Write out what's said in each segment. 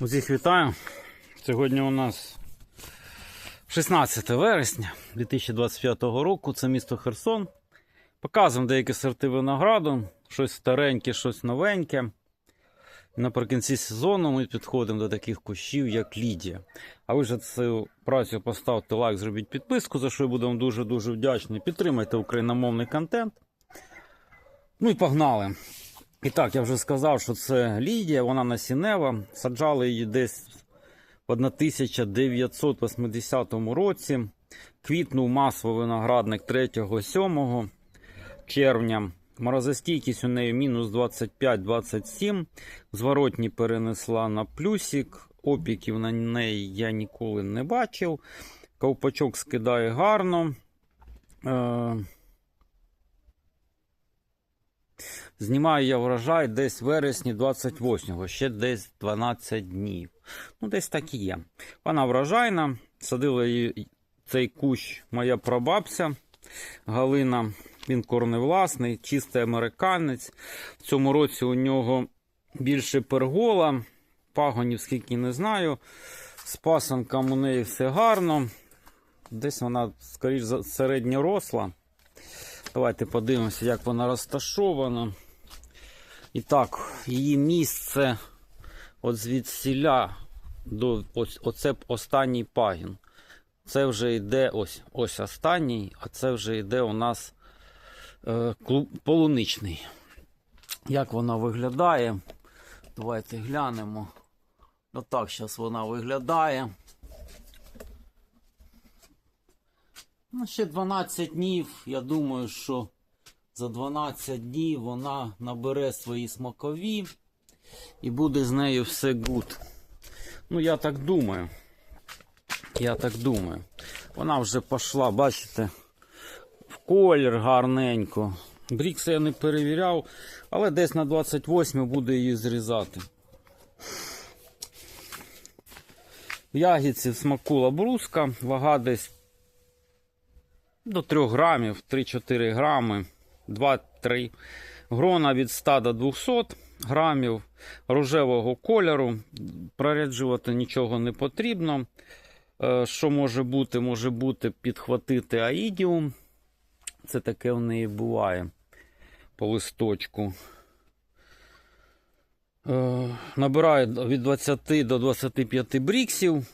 Усіх вітаю. Сьогодні у нас 16 вересня 2025 року. Це місто Херсон. Показуємо деякі сорти винограду, щось стареньке, щось новеньке. Наприкінці сезону ми підходимо до таких кущів, як Лідія. А ви за цю працю поставте лайк, зробіть підписку, за що будемо дуже-дуже вдячні. Підтримайте україномовний контент. Ну і погнали. І так, я вже сказав, що це Лідія, вона насінева. Саджали її десь в 1980 році. Квітнув масово виноградник 3-7 червня. Морозостійкість у неї мінус 25-27. Зворотні перенесла на плюсик. Опіків на неї я ніколи не бачив. Ковпачок скидає гарно. Е, Знімаю я врожай десь в вересні 28-го, ще десь 12 днів. Ну, десь так і є. Вона врожайна. Садила її цей кущ моя прабабця Галина. Він корневласний, чистий американець. В цьому році у нього більше пергола. Пагонів скільки не знаю. З пасанком у неї все гарно. Десь вона, скоріш середньоросла. Давайте подивимося, як вона розташована. І так, її місце от звідсіля до ось оце останній пагін. Це вже йде ось ось останній, а це вже йде у нас е, клуб, полуничний. Як вона виглядає? Давайте глянемо. Отак зараз вона виглядає. Ну, ще 12 днів. Я думаю, що за 12 днів вона набере свої смакові і буде з нею все гуд. Ну, я так думаю. Я так думаю. Вона вже пішла, бачите, в колір гарненько. Брікс я не перевіряв, але десь на 28 буде її зрізати. В ягідці смакула бруска, вага десь до 3 грамів, 3-4 грами, 2-3 грона від 100 до 200 грамів рожевого кольору. Проряджувати нічого не потрібно. Е, Що може бути? Може бути підхватити аїдіум. Це таке в неї буває по листочку. Е, Набираю від 20 до 25 бріксів.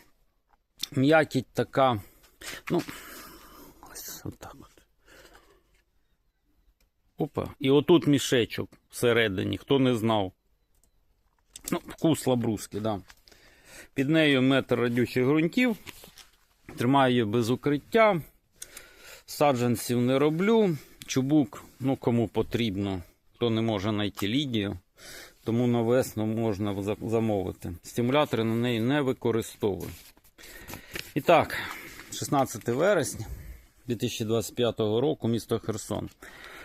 М'якіть така. Ну, ось отак от. Опа. І отут мішечок всередині, хто не знав. Ну, вкус лабруски, да. Під нею метр радючих ґрунтів. Тримаю її без укриття. Саджанців не роблю. Чубук, ну кому потрібно, хто не може знайти лідію, тому на весну можна замовити. Стимулятори на неї не використовую. І так, 16 вересня 2025 року, місто Херсон.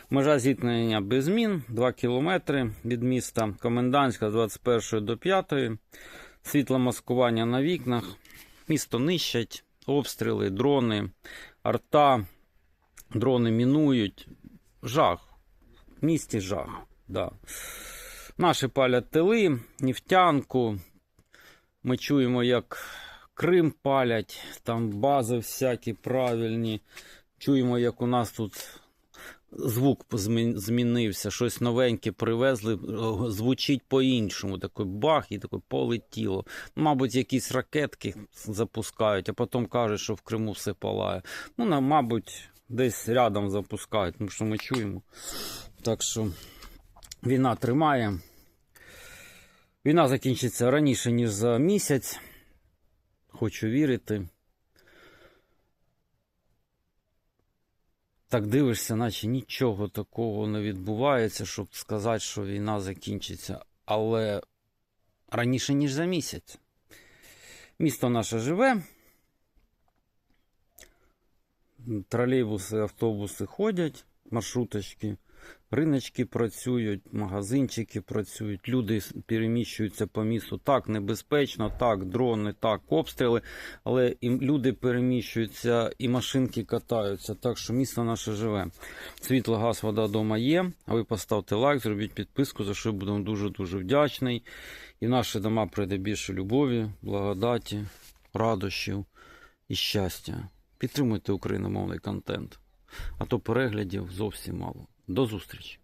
Межа зіткнення без змін 2 кілометри від міста. Комендантська з 21 до 5. Світло маскування на вікнах. Місто нищать, обстріли, дрони, арта, дрони мінують. Жах. В місті жах. Да. Наші палять тили, нефтянку. Ми чуємо, як Крим палять, там бази всякі правильні. Чуємо, як у нас тут звук змінився, щось новеньке привезли, звучить по-іншому. Такий бах і таке полетіло. Мабуть, якісь ракетки запускають, а потім кажуть, що в Криму все палає. Ну, мабуть, десь рядом запускають, тому що ми чуємо. Так що війна тримає. Війна закінчиться раніше, ніж за місяць. Хочу вірити. Так дивишся, наче нічого такого не відбувається, щоб сказати, що війна закінчиться. Але раніше, ніж за місяць. Місто наше живе. Тролейбуси, автобуси ходять, маршруточки. Риночки працюють, магазинчики працюють, люди переміщуються по місту. Так, небезпечно, так, дрони, так, обстріли, але і люди переміщуються, і машинки катаються. Так що місто наше живе. Світло, газ, вода вдома є. А ви поставте лайк, зробіть підписку, за що вам дуже-дуже вдячний. І в наші дома прийде більше любові, благодаті, радощів і щастя. Підтримуйте україномовний контент, а то переглядів зовсім мало. До зустрічі!